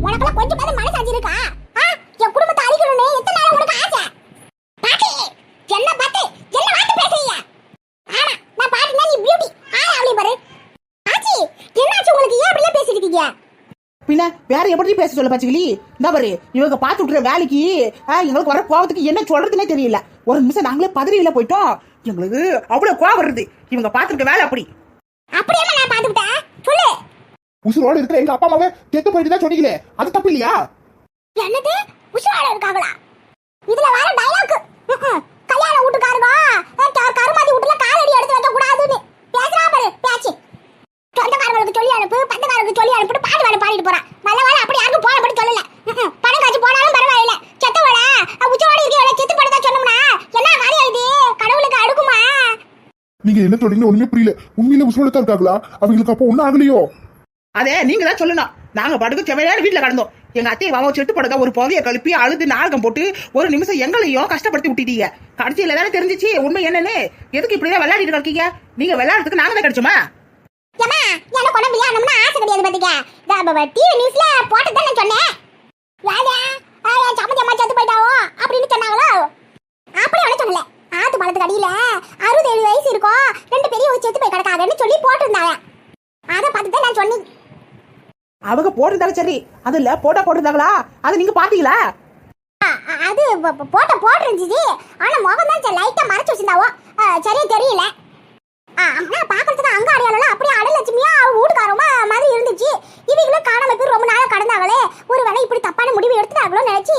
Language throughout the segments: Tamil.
உனக்கெல்லாம் கொஞ்சம் பேர் மனசாட்சி இருக்கா? ஆ? என் குடும்பத்தை அழிக்கணும்னு எத்தனை நாள் உனக்கு ஆசை? பாட்டி! என்ன பார்த்து என்ன வார்த்தை பேசுறீங்க? ஆமா நான் பாட்டினா நீ பியூட்டி ஆளா அவளை பாரு. ஆச்சி என்னாச்சு உங்களுக்கு? ஏன் அப்படியே பேசிட்டு இருக்கீங்க? பின்ன வேற எப்படி பேச சொல்ல பச்சைக்கிளி. இந்த பாரு இவங்க பார்த்து விட்டுற வேலைக்கு எங்களுக்கு வர கோவத்துக்கு என்ன சொல்றதுனே தெரியல. ஒரு நிமிஷம் நாங்களே பதறியில போயிட்டோம். எங்களுக்கு அவ்வளவு கோவம் வருது. இவங்க பார்த்துருக்க வேலை அப்படி. அப்படியே நான் உசுரோடு இருக்கிற எங்க அப்பா அம்மாவை கெட்டு போயிட்டு தான் சொன்னீங்களே? அது தப்பு இல்லையா? என்னது? உஷாரா இருக்காங்களா? இதுல வர டயலாக் கல்யாண வீட்டுக்காரங்க. கருமாதி வீட்டுல காலடி எடுத்து வைக்க கூடாதுன்னு. பேசுறா பாரு பேச்சு. சொந்தக்காரங்களுக்கு சொல்லி அனுப்பு பந்தக்காரங்களுக்கு சொல்லி அனுப்பிட்டு பாட்டு பாட பாடிட்டு போறான் நல்ல வேலை அப்படி யாருக்கும் போன படி சொல்லல. பணம் காய்ச்சி போனாலும் பரவாயில்ல. செத்தவள உச்சோட இருக்கவள செத்து படுத்தா சொன்னோம்னா? என்ன காரியம் இது? கடவுளுக்கு அடுக்குமா? நீங்க என்ன சொல்றீங்கன்னு ஒண்ணுமே புரியல. உண்மையில உசுரோடு தான் இருக்காங்களா? அவங்களுக்கு அப்போ ஒன்னும் ஆகலையோ? அதே நீங்க தான் சொல்லணும் நாங்க பாட்டுக்கு செவையான வீட்டுல கடந்தோம். எங்க அத்தையை வாங்க செட்டு படுக்க ஒரு புதைய கழுப்பி அழுது நாடகம் போட்டு ஒரு நிமிஷம் எங்களையும் கஷ்டப்படுத்தி விட்டுட்டீங்க. கடைசியில தானே தெரிஞ்சிச்சு உண்மை என்னன்னு? எதுக்கு இப்படிதான் விளையாடிட்டு இருக்கீங்க நீங்க விளையாடுறதுக்கு நாங்க தான் கிடைச்சோமா ஏமா எனக்கு அப்படின்னு அறுபது ஏழு வயசு இருக்கும். ரெண்டு பெரிய செத்து போய் கிடக்காங்கன்னு சொல்லி போட்டிருந்தாங்க. அதை பார்த்து தான் நான் சொன்னேன். அவங்க போட்டிருந்தாலும் சரி. அதுல போட்டா போட்டிருந்தாங்களா? அது நீங்க பாத்தீங்களா அது போட்ட போட்டிருந்துச்சு. ஆனா முகம் தான் லைட்டா மறைச்சு வச்சிருந்தாவோ. சரியா தெரியல. ஆ, ஆனா பாக்குறதுக்கு அங்க அடையாளம் அப்படியே அடலட்சுமியா அவ வீட்டுக்காரமா மாதிரி இருந்துச்சு. இவங்களும் காணாம போய் ரொம்ப நாளா கடந்தாங்களே. ஒருவேளை இப்படி தப்பான முடிவு எடுத்துட்டாங்களோ நினைச்சு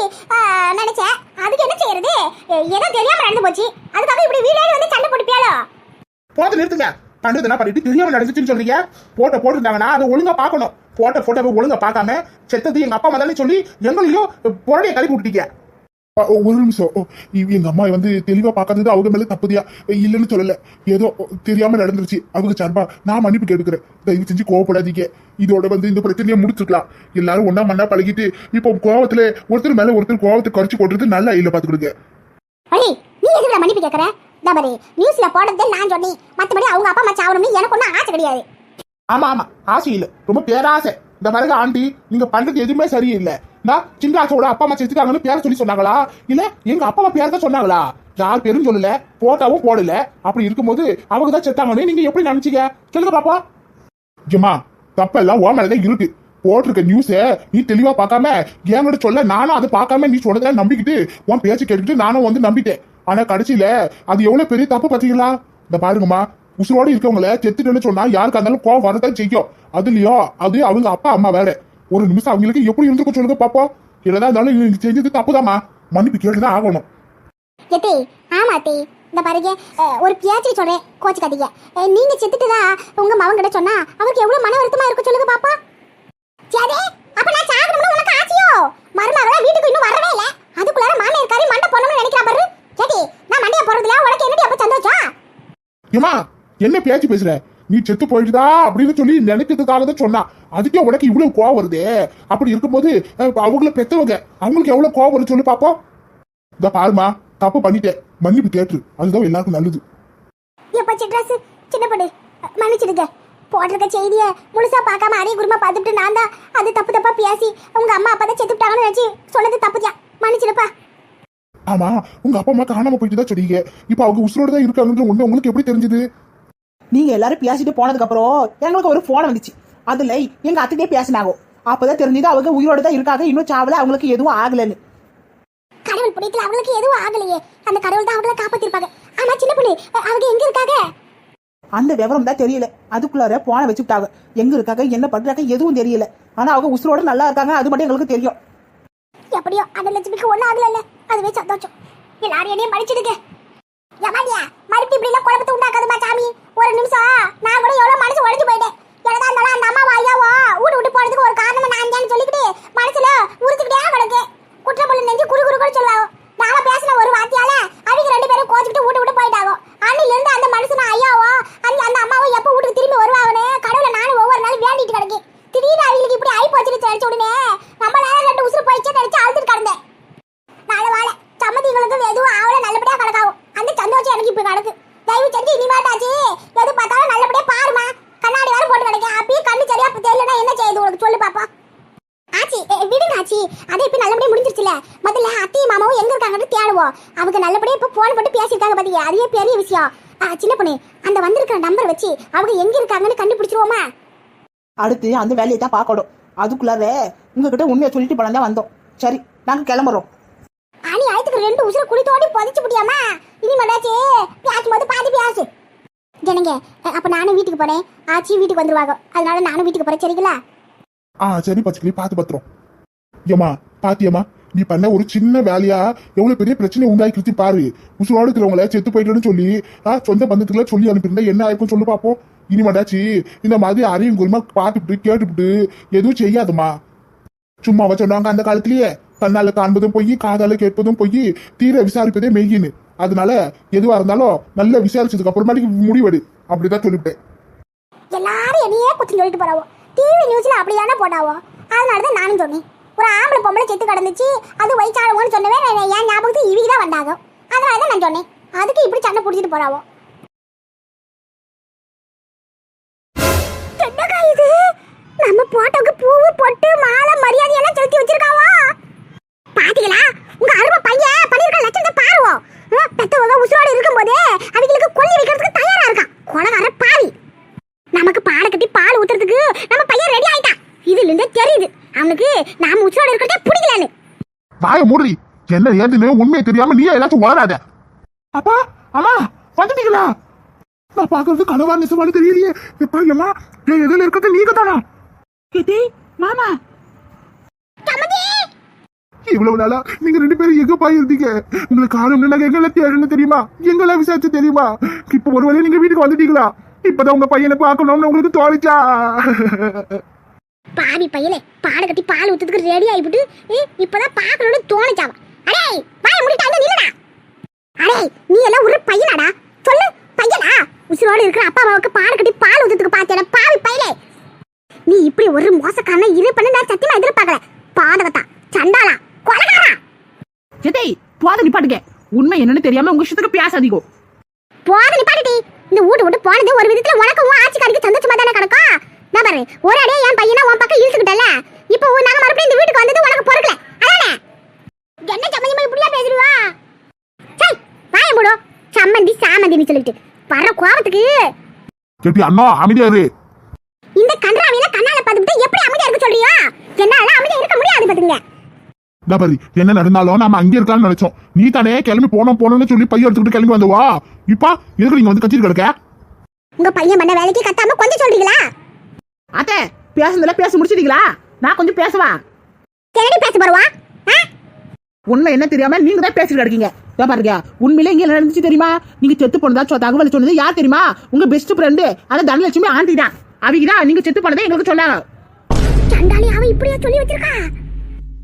நினைச்சேன். அதுக்கு என்ன செய்யறது? ஏதோ தெரியாம நடந்து போச்சு. அதுக்காக இப்படி வீடே வந்து சண்டை போட்டுப்பியாலோ போதை நிறுத்துங்க. பண்றதுனா பண்ணிட்டு தெரியாம நடந்துச்சுன்னு சொல்றீங்க? போட்டோ போட்டிருந்தாங்கன்னா அதை ஒழுங்கா பார்க்கணும். போட்டோ போட்டோவை ஒழுங்கா பார்க்காம செத்தது எங்க அப்பா அம்மா சொல்லி எங்களையும் புறடைய கழுவி விட்டுட்டீங்க ஒரு நிமிஷம். ஓ, எங்க அம்மா வந்து தெளிவா பாக்காதது அவங்க மேல தப்புதியா? இல்லைன்னு சொல்லல. ஏதோ தெரியாம நடந்துருச்சு. அவங்க சார்பா நான் மன்னிப்பு கேட்டுக்கிறேன். தயவு செஞ்சு கோவப்படாதீங்க. இதோட வந்து இந்த பிரச்சனையை முடிச்சுக்கலாம். எல்லாரும் ஒன்னா மண்ணா பழகிட்டு இப்போ கோவத்துல ஒருத்தர் மேல ஒருத்தர் கோவத்தை கரைச்சு போடுறது நல்லா இல்ல பாத்துக்கிடுங்க. நீ எதுக்குடா மன்னிப்பு கேக்குற? நியூஸ்ல போடுறது நான் சொன்னேன். மத்தபடி அவங்க அப்பா அம்மா சாவணும்னு எனக்கு ஒன்றும் ஆசை கிடையாது. ஆமா ஆமா. ஆசை இல்ல. ரொம்ப பேராசை. இந்த பாருங்க ஆண்டி நீங்க பண்றது எதுவுமே சரியில்லை. நான் சின்ன அப்பா அம்மா செத்துட்டாங்கன்னு பேர சொல்லி சொன்னாங்களா? இல்ல எங்க அப்பா அம்மா பேர் தான் சொன்னாங்களா? யார் பேரும் சொல்லல போட்டாவும் போடல. அப்படி இருக்கும்போது அவங்க தான் செத்தாங்கன்னு நீங்க எப்படி நினைச்சீங்க? சொல்லுங்க பாப்பா. ஜமா தப்பெல்லாம் ஓ மேலதான் இருக்கு. போட்டிருக்க நியூஸ நீ தெளிவா பார்க்காம என்கிட்ட சொல்ல நானும் அதை பார்க்காம நீ சொன்னதை நம்பிக்கிட்டு உன் பேச்சு கேட்டுட்டு நானும் வந்து நம்பிட்டேன். ஆனா கடைசியில அது எவ்வளவு பெரிய தப்பு பாத்தீங்களா இந்த பாருங்கம்மா உசுரோட இருக்கவங்கள செத்துட்டேன்னு சொன்னா யாருக்கா இருந்தாலும் கோவம் வரதான் செய்யும். அதுலயும் அது அவங்க அப்பா அம்மா வேற. ஒரு நிமிஷம் அவங்களுக்கு எப்படி இருந்துக்க சொல்லுங்க பாப்பா என்னதான் இருந்தாலும் நீங்க செஞ்சது தப்புதாம்மா. மன்னிப்பு கேட்டுதான் ஆகணும். எத்தே ஆமா அத்தே. இந்த பாருங்க ஒரு பியாச்சி சொல்றேன் கோச்சுக்காதீங்க. நீங்க செத்துட்டுதான் உங்க மகன் கிட்ட சொன்னா அவருக்கு எவ்வளவு மன வருத்தமா இருக்கு சொல்லுங்க பாப்பா சரி அப்ப நான் சாகணும்னு உனக்கு ஆசையோ? மருமகள வீட்டுக்கு இன்னும் வரவே இல்ல. அதுக்குள்ளார மாமியார் காரி மண்டை போடணும்னு நினைக்கிறா பாரு. கேட்டி நான் மண்டைய போடுறதுல உனக்கு என்னடி அப்ப சந்தோஷம்? ஏமா என்ன பேச்சு பேசுற? நீ செத்து போயிட்டுதா அப்படின்னு சொல்லி நினைக்கிறதுக்காக தான் சொன்னா. அதுக்கே உனக்கு இவ்வளவு கோவம் வருதே. அப்படி இருக்கும்போது அவங்கள பெத்தவங்க அவங்களுக்கு எவ்வளவு கோவம் வருது சொல்லு பாப்போம். இந்த பாருமா தப்பு பண்ணிட்டேன். மன்னிப்பு கேட்டு அதுதான் எல்லாருக்கும் நல்லது. எப்ப சிட்ரஸ் சின்ன பொண்ணு. மன்னிச்சிடுங்க. போட்டிருக்க செய்திய முழுசா பார்க்காம அரிய குருமா பார்த்துட்டு நான் தான் அது தப்பு தப்பா பேசி உங்க அம்மா அப்பா தான் செத்துட்டாங்கன்னு நினைச்சு சொன்னது தப்புதான் மன்னிச்சிடுப்பா. ஆமா உங்க அப்பா அம்மா காணாம போயிட்டு தான் சொன்னீங்க. இப்ப அவங்க உசுரோட தான் இருக்காங்கன்ற உண்மை உங்களுக்கு எப்படி தெரிஞ்சது? நீங்க எல்லாரும் பேசிட்டு போனதுக்கு அப்புறம் எங்களுக்கு ஒரு போன் வந்துச்சு. அதுல எங்க அத்தையே பேசினாங்க. அப்பதான் தெரிஞ்சது அவங்க உயிரோட தான் இருக்காங்க. இன்னும் சாவல அவங்களுக்கு எதுவும் ஆகலன்னு. கடவுள் புண்ணியத்துல அவங்களுக்கு எதுவும் ஆகலையே. அந்த கடவுள் தான் அவங்கள காப்பாத்திருப்பாங்க. ஆமா சின்ன பொண்ணு அவங்க எங்க இருக்காங்க? அந்த விவரம் தான் தெரியல. அதுக்குள்ளார போன வச்சுட்டாங்க எங்க இருக்காங்க என்ன பண்றாங்க எதுவும் தெரியல. ஆனா அவங்க உசுரோட நல்லா இருக்காங்க. அது மட்டும் எங்களுக்கு தெரியும். எப்படியோ அந்த லட்சுமிக்கு ஒண்ணும் ஆகல அதுவே சந்தோஷம். எல்லாரும் என்னையும் மன்னிச்சிடுங்க. யமாடியா மறுபடியும் இப்படி எல்லாம் குழப்பத்தை உண்டாக்காதுமா சாமி? ஒரு நிமிஷம். நான் கூட எவ்வளவு மனசு உழைச்சு போயிட்டேன். எனதா இருந்தாலும் அந்த அம்மா ஐயாவோ வீட்டு விட்டு போறதுக்கு ஒரு காரணம் நான் தான் சொல்லிக்கிட்டு மனசுல உறுத்துக்கிட்டே கிடக்கு குற்றப்பள்ளி நெஞ்சு குறு குறு கூட சொல்லாவோ? நாம பேசின ஒரு வார்த்தையால அவங்க ரெண்டு பேரும் கோச்சிக்கிட்டு வீட்டு விட்டு போயிட்டாங்க அன்னில இருந்து அந்த மனுஷன் ஐயாவோ அந்த அந்த அம்மாவோ எப்போ வீட்டுக்கு திரும்பி வருவாங்கன்னு கடவுளை நானும் ஒவ்வொரு நாளும் வேண்டிட்டு கிடக்கு திடீர்னு அவங்களுக்கு இப்படி ஆகி போச்சுன்னு தெரிஞ்ச உடனே நம்மளால ரெண்டு உசுறு போயிடுச்சே நினைச்சு அழுதுட்டு கிடந்தேன் நல்ல வாழை சம்மதிகளுக்கு எதுவும் ஆவல நல்லபடியா கிடக்காவும் அந்த சந்தோஷம் எனக்கு இப்ப கிடக்கு தயவு செஞ்சு இனிமேட்டாச்சு எது பார்த்தாலும் நல்லபடியா பாருமா கண்ணாடி வேற போட்டு கிடக்கேன் அப்பயே கண்ணு சரியா தெரியலன்னா என்ன செய்யுது உனக்கு சொல்லு பாப்பா ஆச்சி எ, விடுங்க ஆச்சி அது இப்ப நல்லபடியா முடிஞ்சிருச்சுல. முதல்ல அத்தையும் மாமாவும் எங்க இருக்காங்கன்னு தேடுவோம். அவங்க நல்லபடியா இப்ப போன் போட்டு பேசியிருக்காங்க பாத்தீங்க அதுவே பெரிய விஷயம். சின்ன பொண்ணு அந்த வந்திருக்கிற நம்பர் வச்சு அவங்க எங்க இருக்காங்கன்னு கண்டுபிடிச்சிருவோமா? அடுத்து அந்த வேலையை தான் பார்க்கணும். அதுக்குள்ளார உங்ககிட்ட உண்மையை சொல்லிட்டு பணம் தான் வந்தோம். சரி நாங்க கிளம்புறோம். அணி ஆயத்துக்கு ரெண்டு உசுர குடித்தோடி புதைச்சு முடியாமா இனி மடாச்சே பேசும் போது பாதி பேசு. ஜனங்க அப்ப நானும் வீட்டுக்கு போறேன். ஆச்சி வீட்டுக்கு வந்துருவாங்க. அதனால நானும் வீட்டுக்கு போறேன் சரிங்களா? ஆ சரி பச்சைக்கிளி பார்த்து பத்திரம். ஏமா பாத்தியம்மா நீ பண்ண ஒரு சின்ன வேலையா? எவ்வளவு பெரிய பிரச்சனை உண்டாக்கிருச்சு பாரு. உசுரோடு இருக்கிறவங்கள செத்து போயிட்டேன்னு சொல்லி ஆ, சொந்த பந்தத்துக்குள்ள சொல்லி அனுப்பியிருந்தா என்ன ஆயிருக்கும் சொல்லு பாப்போம். இனிமேடாச்சு இந்த மாதிரி அறியும் குருமா பார்த்துட்டு கேட்டுவிட்டு எதுவும் செய்யாதுமா சும்மாவா சொன்னாங்க அந்த காலத்திலேயே. கண்ணால காண்பதும் போய் காதால கேட்பதும் போய் தீர விசாரிப்பதே மெய்யின்னு. அதனால எதுவா இருந்தாலும் நல்லா விசாரிச்சதுக்கு அப்புறமாட்டிக்கு முடிவெடு. அப்படிதான் சொல்லிவிட்டேன். எல்லாரும் என்னையே குத்தி சொல்லிட்டு போறாவோ. டிவி நியூஸ்ல அப்படிதானே போட்டாவோ? அதனாலதான் நானும் சொன்னேன். ஒரு ஆம்பளை பொம்பளை செத்து கிடந்துச்சு அது வயிற்றாளவோன்னு சொன்னவே என் ஞாபகத்துக்கு இவங்க தான் வந்தாங்க. அதனாலதான் நான் சொன்னேன். அதுக்கு இப்படி சண்டை பிடிச்சிட்டு போறாவோ? நம்ம போட்ட மாலை மரியாதை எல்லாம் செலுத்தி வச்சிருக்காவோ பாத்தீங்களா உங்க அருமை பையன் பண்ணிருக்க லட்சணத்தை பாருவோம் பெத்தவங்க உசுரோடு இருக்கும்போதே அவங்களுக்கு கொல்லி வைக்கிறதுக்கு தயாரா இருக்கான் கொலகார பாவி நமக்கு பாலை கட்டி பால் ஊத்துறதுக்கு நம்ம பையன் ரெடி ஆயிட்டான் இதுல இருந்தே தெரியுது அவனுக்கு நாம உச்சோட இருக்கிறதே பிடிக்கலன்னு வாய மூடி என்ன ஏதுன்னு உண்மையை தெரியாம நீயே எல்லாத்தையும் வளராத அப்பா அம்மா வந்துட்டீங்களா? நான் பாக்குறது கனவா நிசமானு தெரியலையே. எப்பா அம்மா என் எதிரில் இருக்கிறது? நீங்க தானா கிட்டி மாமா இவ்வளவு நாளா நீங்க ரெண்டு பேரும் எங்க பாயிருந்தீங்க உங்களை காணும்னு நாங்க எங்களை தேடணும் தெரியுமா? எங்களை விசாரிச்சு தெரியுமா? இப்ப ஒரு வேளை நீங்க வீட்டுக்கு வந்துட்டீங்களா? இப்பதான் உங்க பையனை பார்க்கணும்னு உங்களுக்கு தோணுச்சா? பாவி பையலே பாலை கட்டி பால் ஊத்துறதுக்கு ரெடி ஆயிட்டு இப்பதான் பாக்கணும்னு தோணுச்சாவா அடே வாய முடிட்டு அங்க நில்லடா. அடே நீ எல்லாம் ஒரு பையனாடா. சொல்லு பையனா? உசுரோடு இருக்கிற அப்பா அம்மாவுக்கு பால் கட்டி பால் ஊத்துறதுக்கு பார்த்தேடா பாவி பையலே. நீ இப்படி ஒரு மோசக்காரன பண்ண நான் சத்தியமா எதிர்பார்க்கல. பாதகத்தா சண்டாளா கொலகாரா? சித்தி போத நிப்பாட்டுங்க. உண்மை என்னன்னு தெரியாம உங்க இஷ்டத்துக்கு பேசாதீங்க. போத நிப்பாட்டி இந்த வீட்டு விட்டு போனது ஒரு விதத்துல உனக்கு உன் ஆட்சிக்காரிக்கு சந்தோஷமா தானே கிடக்கும்? நான் பாரு ஒரு அடியே என் பையனா உன் பக்கம் இழுத்துக்கிட்டல இப்போ நாங்க மறுபடியும் இந்த வீட்டுக்கு வந்தது உனக்கு பொறுக்கல. அதானே? என்ன சம்மந்திமா இப்படியா பேசுறீவா சை வாய மூடு. சம்மந்தி சாமந்தின்னு சொல்லிட்டு. வர கோபத்துக்கு. கேட்டி அண்ணா அமைதியா இரு. இந்த கன்றாவில கண்ணால பார்த்துட்டு எப்படி அமைதியா இருக்க சொல்றியா? என்னால அமைதியா இருக்க முடியாது பாத்துங்க பாரு என்ன நடந்தாலும் நாம அங்கே இருக்கலாம்னு நினைச்சோம். நீ தானே கிளம்பி போனோம் போனோம்னு சொல்லி பையன் எடுத்துக்கிட்டு கிளம்பி வந்தவா? இப்ப எதுக்கு நீங்க வந்து கத்திட்டு கிடக்க? உங்க பையன் பண்ண வேலைக்கு கத்தாம கொஞ்சம் சொல்றீங்களா? அத்தை பேசுனதுல பேச முடிச்சிட்டீங்களா? நான் கொஞ்சம் பேசவா? என்னடி பேச போறவா? உண்மை என்ன தெரியாம நீங்க தான் பேசிட்டு இருக்கீங்க இதோ பாருங்க உண்மையிலே இங்க என்ன நடந்துச்சு தெரியுமா? நீங்க செத்து போனதா தகவல் சொன்னது யார் தெரியுமா? உங்க பெஸ்ட் ஃப்ரெண்டு அந்த தனலட்சுமி ஆண்டி தான் அவங்க தான் நீங்க செத்து போனதை எங்களுக்கு சொன்னாங்க. சண்டாளி அவ இப்படியா சொல்லி வச்சிருக்கா?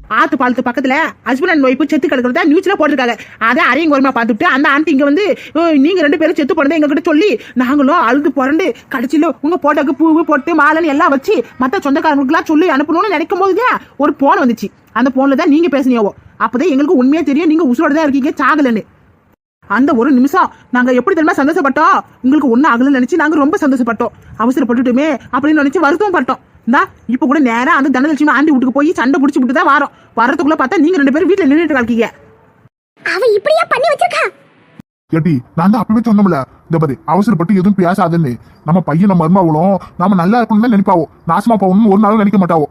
ஆத்து பாலத்து பக்கத்துல ஹஸ்பண்ட் அண்ட் ஒய்ஃபு செத்து கிடக்கிறதா நியூஸ்ல போட்டிருக்காங்க. அதை அரையும் கோரமா பார்த்துட்டு அந்த ஆண்டி இங்க வந்து "ஓ, நீங்க ரெண்டு பேரும் செத்து போனதை எங்ககிட்ட சொல்லி நாங்களும் அழுது புரண்டு கடைசியில உங்க போட்டோக்கு பூவு போட்டு மாலைன்னு எல்லாம் வச்சு மத்த சொந்தக்காரங்களுக்குலாம் சொல்லி அனுப்பணும்னு நினைக்கும் போது ஒரு போன் வந்துச்சு. அந்த போன்ல தான் நீங்க பேசுனீங்க அப்பதான் எங்களுக்கு உண்மையா தெரியும் நீங்க உசுரோட தான் இருக்கீங்க சாகலன்னு. அந்த ஒரு நிமிஷம் நாங்க எப்படி தெரியுமா சந்தோஷப்பட்டோம்? உங்களுக்கு ஒன்னும் ஆகலன்னு நினைச்சு நாங்க ரொம்ப சந்தோஷப்பட்டோம். அவசரப்பட்டுட்டுமே அப்படின்னு நினைச்சு வருத்தம் பட்டோம். இந்தா இப்ப கூட நேரா அந்த தனலட்சுமி ஆண்டி வீட்டுக்கு போய் சண்டை பிடிச்சி விட்டு தான் வரோம். வரதுக்குள்ள பார்த்தா நீங்க ரெண்டு பேரும் வீட்டுல நின்றுட்டு இருக்கீங்க அவ இப்படியா பண்ணி வச்சிருக்கா? கேட்டி நான் தான் அப்பவே சொன்னோம்ல இந்த பாரு அவசரப்பட்டு எதுவும் பேசாதுன்னு. நம்ம பையன் நம்ம மருமாவளும் நாம நல்லா இருக்கணும்னு தான் நினைப்பாவோ. நாசமா போகணும்னு ஒரு நாளும் நினைக்க மாட்டாவோ.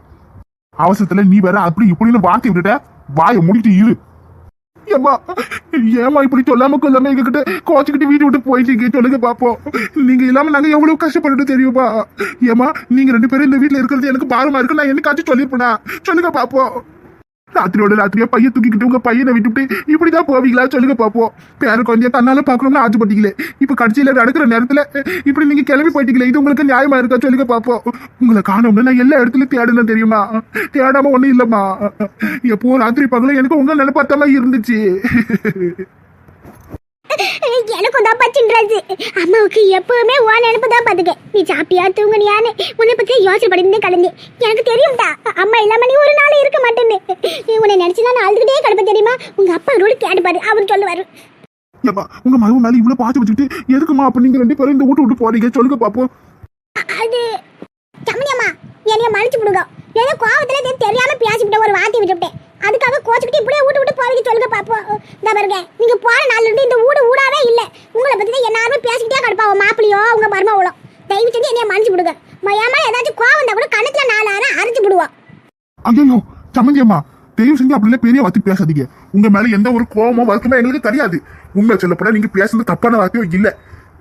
அவசரத்துல நீ வேற அப்படி இப்படின்னு வார்த்தை விட்டுட்ட. வாயை மூடிட்டு இரு. ஏம்மா ஏமா இப்படி சொல்லாம கொல்லாம எங்ககிட்ட குறைச்சிக்கிட்டு வீட்டு விட்டு போயிட்டீங்க? சொல்லுங்க பாப்போம். நீங்க இல்லாம நாங்க எவ்வளவு கஷ்டப்பட்டு தெரியுமா? ஏமா நீங்க ரெண்டு பேரும் இந்த வீட்டுல இருக்கிறது எனக்கு பாரமா இருக்கு. நான் என்னைக்காச்சும் சொல்லிருப்பேனா? சொல்லுங்க பாப்போம். ராத்திரியோட ராத்திரியா பையன் தூக்கிக்கிட்டு உங்க பையனை விட்டுவிட்டு இப்படிதான் போவீங்களா? சொல்லுங்க பாப்போம். பேர குழந்தைய தன்னால பாக்கணும்னு ஆசைப்பட்டீங்களே. இப்ப கடைசியில நடக்கிற நேரத்துல இப்படி நீங்க கிளம்பி போயிட்டீங்களே இது உங்களுக்கு நியாயமா இருக்கா? சொல்லுங்க பாப்போம். உங்களை காணோம்னு நான் எல்லா இடத்துலயும் தேடுனேன் தெரியுமா? தேடாம ஒண்ணும் இல்லம்மா. எப்போ ராத்திரி பகல எனக்கு உங்க நினைப்பாத்தமா இருந்துச்சு. எனக்கும் தான் பச்சுன்றது அம்மாவுக்கு எப்பவுமே ஓ நினைப்பு தான் பாத்துக்க. நீ சாப்பிட்டியா தூங்குனியான்னு உன்னை பத்தி யோசனை பண்ணிட்டு கலந்து எனக்கு தெரியும்டா அம்மா இல்லாம நீ ஒரு நாள் இருக்க மாட்டேன்னு. உன்னை நினைச்சு நான் அழுதுகிட்டே கிடப்ப தெரியுமா? உங்க அப்பா ரோடு கேட்டுப்பாரு அவர் சொல்லுவாரு. ஏப்பா உங்க மகன் நாள் இவ்வளவு பார்த்து வச்சுக்கிட்டு எதுக்குமா அப்ப நீங்க ரெண்டு பேரும் இந்த வீட்டு விட்டு போறீங்க? சொல்லுங்க பாப்போம். அது சம்மந்தியம்மா என்னைய மன்னிச்சு விடுங்க. ஏதோ கோவத்துல தெரியாம பேசிவிட்டேன் ஒரு வார்த்தை விட்டுவிட்டேன். அதுக்காக கோச்சுக்கிட்டு இப்படியே வீட்டு விட்டு போவீங்க சொல்லுங்க பாப்போம். இந்த பாருங்க நீங்க போற நாள்ல இருந்து இந்த வீடு ஊடாவே இல்ல உங்களை பத்தி தான் எல்லாருமே பேசிக்கிட்டே கிடப்பாவோ மாப்பிளையோ உங்க மருமவளோ தயவு செஞ்சு என்னைய மன்னிச்சு விடுங்க மயாமா ஏதாச்சும் கோவம் வந்தா கூட கணத்துல நாலாயிரம் அரைச்சு விடுவோம் ஐயோ சம்மந்தி அம்மா தயவு செஞ்சு அப்படிலாம் பெரிய வார்த்தை பேசாதீங்க. உங்க மேல எந்த ஒரு கோபமோ வருத்தமோ எங்களுக்கு தெரியாது. உண்மை சொல்லப்போனா நீங்க பேசுறது தப்பான வார்த்தையோ இல்ல.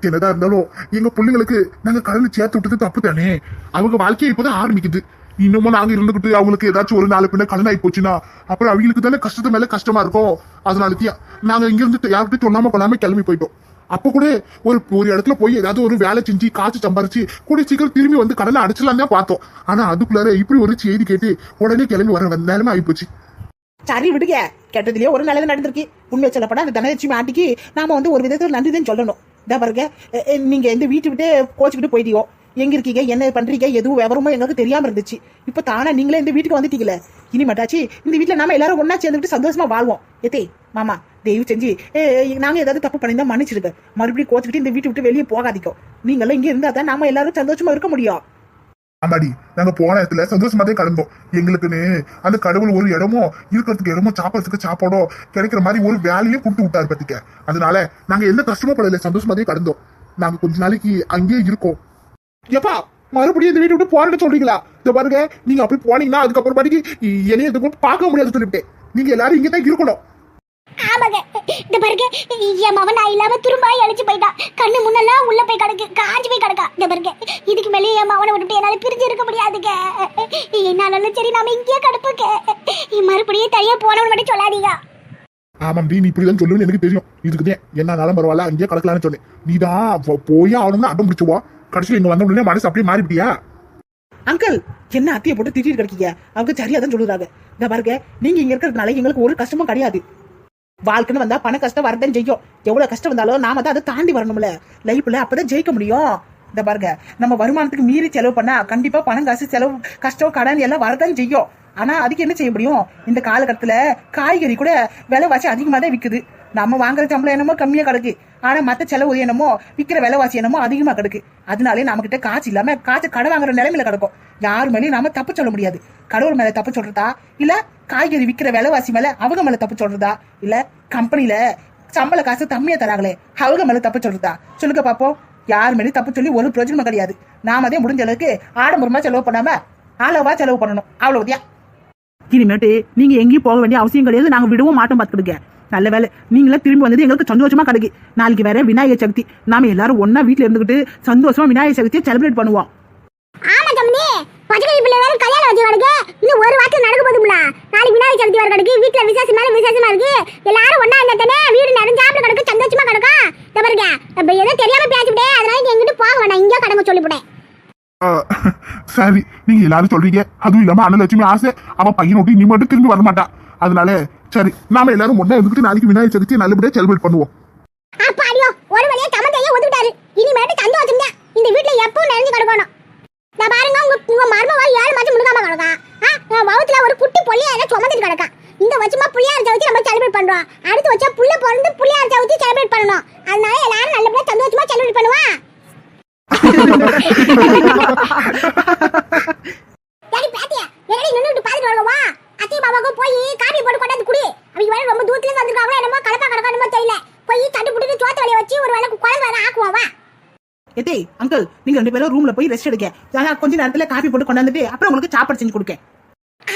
என்னதான் இருந்தாலும் எங்க பிள்ளைங்களுக்கு நாங்க கடலில் சேர்த்து விட்டது தப்பு தானே அவங்க வாழ்க்கையை இப்பதான் ஆரம்பிக்குது. இன்னமும் நாங்க இருந்துகிட்டு அவங்களுக்கு ஏதாச்சும் ஒரு நாலு பின்ன கடன் ஆகி போச்சுன்னா அப்புறம் அவங்களுக்கு தானே கஷ்டத்து மேல கஷ்டமா இருக்கும். அதனால நாங்க இங்க இருந்து யார்கிட்ட சொல்லாம கொள்ளாம கிளம்பி போயிட்டோம். அப்போ கூட ஒரு ஒரு இடத்துல போய் ஏதாவது ஒரு வேலை செஞ்சு காசு சம்பாரிச்சு கூட சீக்கிரம் திரும்பி வந்து கடலை அடிச்சலாம் தான் பார்த்தோம். ஆனா அதுக்குள்ளார இப்படி ஒரு செய்தி கேட்டு உடனே கிளம்பி வர நிலைமை ஆயிப்போச்சு. சரி விடுங்க. கெட்டதுலயே ஒரு நல்லது நடந்திருக்கு. உண்மை சொல்லப்பட அந்த தனலட்சுமி ஆண்டிக்கு நாம வந்து ஒரு விதத்தில் நன்றி தான் சொல்லணும். இதா பாருங்க. நீங்க இந்த வீட்டு விட்டு கோச்சுக்கிட்டு போயிட்டீங்க எங்க இருக்கீங்க என்ன பண்றீங்க எதுவும் விவரமும் எங்களுக்கு தெரியாம இருந்துச்சு. இப்ப தானா நீங்களே இந்த வீட்டுக்கு வந்துட்டீங்களே. இனிமேட்டாச்சு இந்த வீட்டுல நாம எல்லாரும் ஒன்னா சேர்ந்துட்டு சந்தோஷமா வாழ்வோம். எத்தே மாமா தயவு செஞ்சு ஏ, நாங்க ஏதாவது தப்பு பண்ணியிருந்தா மன்னிச்சிருங்க மறுபடியும் கோச்சுக்கிட்டு இந்த வீட்டை விட்டு வெளியே போகாதீங்க. நீங்களாம் இங்க இருந்தா தான் நாம எல்லாரும் சந்தோஷமா இருக்க முடியும் ஆமாடி நாங்க போன இடத்துல சந்தோஷமா தான் கிளம்போம் எங்களுக்குன்னு அந்த கடவுள் ஒரு இடமோ இருக்கிறதுக்கு இடமோ சாப்பிடறதுக்கு சாப்பாடோ கிடைக்கிற மாதிரி ஒரு வேலையும் கொடுத்து விட்டாரு பத்திக்க. அதனால நாங்க எந்த கஷ்டமும் படல சந்தோஷமா தான் கடந்தோம். நாங்க கொஞ்ச நாளைக்கு அங்கேயே இருக்கோம். எப்பா மறுபடியும் இந்த வீட்டை விட்டு போறேன்னு சொல்றீங்களா? இந்த பாருங்க நீங்க அப்படி போனீங்கன்னா அதுக்கப்புறம் பாட்டிக்கு என்னைய இந்த கூட பார்க்க முடியாது சொல்லிவிட்டேன். நீங்க எல்லாரும் இங்கே தான் இருக்கணும். ஆமாங்க. இந்த பாருங்க என் மவன் நான் இல்லாம திரும்ப அழிச்சு போயிட்டான் கண்ணு முன்னெல்லாம் உள்ள போய் கிடக்கு காஞ்சி போய் கிடக்கா. இந்த பாருங்க இதுக்கு மேலே என் மவனை விட்டுட்டு என்னால பிரிஞ்சு இருக்க முடியாதுங்க. என்னாலும் சரி நாம இங்கேயே கிடப்புங்க. மறுபடியும் தனியா போனவன் மட்டும் சொல்லாதீங்க. ஆமாம் நீ இப்படிதான் சொல்லுவேன்னு எனக்கு தெரியும். இதுக்குதான் என்னன்னாலும் பரவாயில்ல அங்கேயே கலக்கலாம்னு சொன்னேன். நீ தான் போய் ஆகணும்னு அடம் பிடிச்சுவா கடைசியில் இங்க வந்த உடனே மனசு அப்படியே மாறிவிட்டியா அங்கிள் என்ன அத்தையை போட்டு திட்டிட்டு கிடைக்கீங்க? அவங்க சரியா தான் சொல்லுறாங்க. இந்த பாருங்க நீங்க இங்க இருக்கிறதுனால எங்களுக்கு ஒரு கஷ்டமும் கிடையாது. வாழ்க்கைன்னு வந்தா பண கஷ்டம் வரதான் செய்யும். எவ்வளவு கஷ்டம் வந்தாலும் நாம தான் அதை தாண்டி வரணும்ல. லைஃப்ல அப்பதான் ஜெயிக்க முடியும். இந்த பாருங்க நம்ம வருமானத்துக்கு மீறி செலவு பண்ணா கண்டிப்பா பணம் காசு செலவு கஷ்டம் கடன் எல்லாம் வரதான் செய்யும். ஆனா அதுக்கு என்ன செய்ய முடியும்? இந்த காலகட்டத்துல காய்கறி கூட விலைவாசி அதிகமா தான் விக்குது. நம்ம வாங்குற சம்பளம் என்னமோ கம்மியா கிடக்கு. ஆனா மத்த செலவு என்னமோ விக்கிற விலைவாசி என்னமோ அதிகமா கிடக்கு. அதனாலே நம்ம கிட்ட காசு இல்லாம காசு கடை வாங்குற நிலைமையில கிடக்கும். யார் மேலயும் நாம தப்பு சொல்ல முடியாது. கடவுள் மேல தப்பு சொல்றதா? இல்ல காய்கறி விக்கிற விலைவாசி மேல அவங்க மேல தப்பு சொல்றதா? இல்ல கம்பெனில சம்பள காசு கம்மியா தராங்களே அவங்க மேல தப்பு சொல்றதா? சொல்லுங்க பாப்போம். யார் மேலே தப்பு சொல்லி ஒரு பிரயோஜனமும் கிடையாது. நாம அதே முடிஞ்ச அளவுக்கு ஆடம்பரமா செலவு பண்ணாம அளவா செலவு பண்ணணும். அவ்வளவுதியா இனிமேட்டு நீங்க எங்கேயும் போக வேண்டிய அவசியம் கிடையாது நாங்க விடவும் மாட்டோம் பார்த்துக்கிடுங்க. நல்ல வேலை. நீங்களே திரும்பி வந்தது எங்களுக்கு சந்தோஷமா கிடைக்கு. நாளைக்கு வேற விநாயகர் சதுர்த்தி. நாம எல்லாரும் ஒன்னா வீட்டுல இருந்துகிட்டு சந்தோஷமா விநாயகர் சதுர்த்தியை செலிப்ரேட் பண்ணுவோம். ஆமா தம்பி பச்சை பிள்ளை வேற கல்யாணம் வச்சு கிடக்கு இன்னும் ஒரு வாரத்துல நடக்க போதும்ல நாளைக்கு விநாயகர் சதுர்த்தி வர கிடைக்கு வீட்டுல விசேஷம் மேல விசேஷமா இருக்கு. எல்லாரும் ஒன்னா இருந்தா வீடு நிறைஞ்சாப்புல கிடக்கு சந்தோஷமா கிடக்கும் பாருங்க. இப்ப ஏதோ தெரியாம பேசிவிட்டேன் அதனால நீ எங்கிட்டு போக வேணாம். இங்கே கடங்க சொல்லிவிட்டேன். சரி நீங்க எல்லாரும் சொல்றீங்க. அதுவும் இல்லாம அண்ணலட்சுமி ஆசை. அவ பையனை விட்டு நீ மட்டும் திரும்பி வர மாட்டா அதனால சரி நாம எல்லாரும் ஒண்ணா இருந்துட்டு நாளைக்கு விநாயகர் சதுர்த்தி நல்லபடியா செலிப்ரேட் பண்ணுவோம். அப்பா அடியோ ஒரு வழியா தமந்தையே ஒதுக்கிட்டாரு. இனிமேட்டு சந்தோஷம் தான் இந்த வீட்டுல எப்பவும் நிறைஞ்சு கிடக்கணும். நான் பாருங்க உங்க உங்க மருமவா ஏழு மாசம் முழுகாம கிடக்கா. ஆ, வவுத்துல ஒரு குட்டி பொள்ளியா ஏதோ சுமந்துட்டு கிடக்கா. இந்த வருஷமா புள்ளியார் சவுத்தி நம்ம செலிப்ரேட் பண்றோம். அடுத்து வச்சா புள்ள பிறந்து புள்ளியார் சவுத்தி செலிப்ரேட் பண்ணணும். அதனால எல்லாரும் நல்லபடியா சந்தோஷமா செலிப்ரேட் பண்ணுவா? வா. எதே அங்கிள் நீங்க ரெண்டு பேரும் ரூம்ல போய் ரெஸ்ட் எடுக்க நான் கொஞ்ச நேரத்துல காபி போட்டு கொண்டாந்துட்டு அப்புறம் உங்களுக்கு சாப்பாடு செஞ்சு கொடுக்கேன்.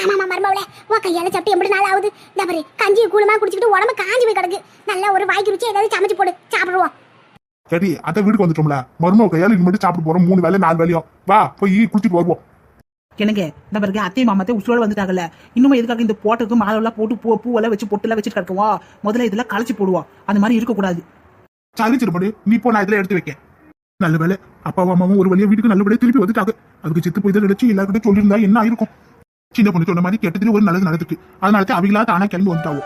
ஆமாமா மருமவளே உன் கையால சப்பி எப்படி நாள் ஆகுது. இந்த கஞ்சி கூழமா குடிச்சிட்டு உடம்பு காஞ்சி போய் கிடக்கு. நல்லா ஒரு வாய்க்கு ருச்சி ஏதாவது சமைச்சு போடு. சாப்பிடுவோம். சரி அத்தை வீட்டுக்கு வந்துட்டோம்ல. மருமக கையால இது மட்டும் சாப்பிட்டு போறோம். மூணு வேலை நாலு வேலையும் வா போய் குளிச்சுட்டு வருவோம். எனக்கு இந்த பிறகு அத்தை மாமாத்தை உசுரோட வந்துட்டாங்கல்ல. இன்னும் எதுக்காக இந்த போட்டதுக்கு மாலை எல்லாம் போட்டு பூ பூவெல்லாம் வச்சு பொட்டெல்லாம் வச்சுட்டு கிடக்குவோம் முதல்ல இதெல்லாம் களைச்சு போடுவோம். அந்த மாதிரி இருக்கக்கூடாது. சரி சிறுபடி நீ இப்போ நான் இதுல எடுத்து வைக்க நல்ல வேலை அப்பாவும் அம்மாவும் ஒரு வழியா வீட்டுக்கு நல்லபடியா திருப்பி வந்துட்டாங்க. அதுக்கு சித்து போய் தான் நினைச்சு எல்லாருக்கிட்ட சொல்லியிருந்தா என்ன ஆயிருக்கும்? சின்ன பொண்ணு சொன்ன மாதிரி கெட்டதுல ஒரு நல்லது நடந்துருக்கு. அதனால தான் அவங்களா தானா கிளம்பி வந்துட்டாவோ?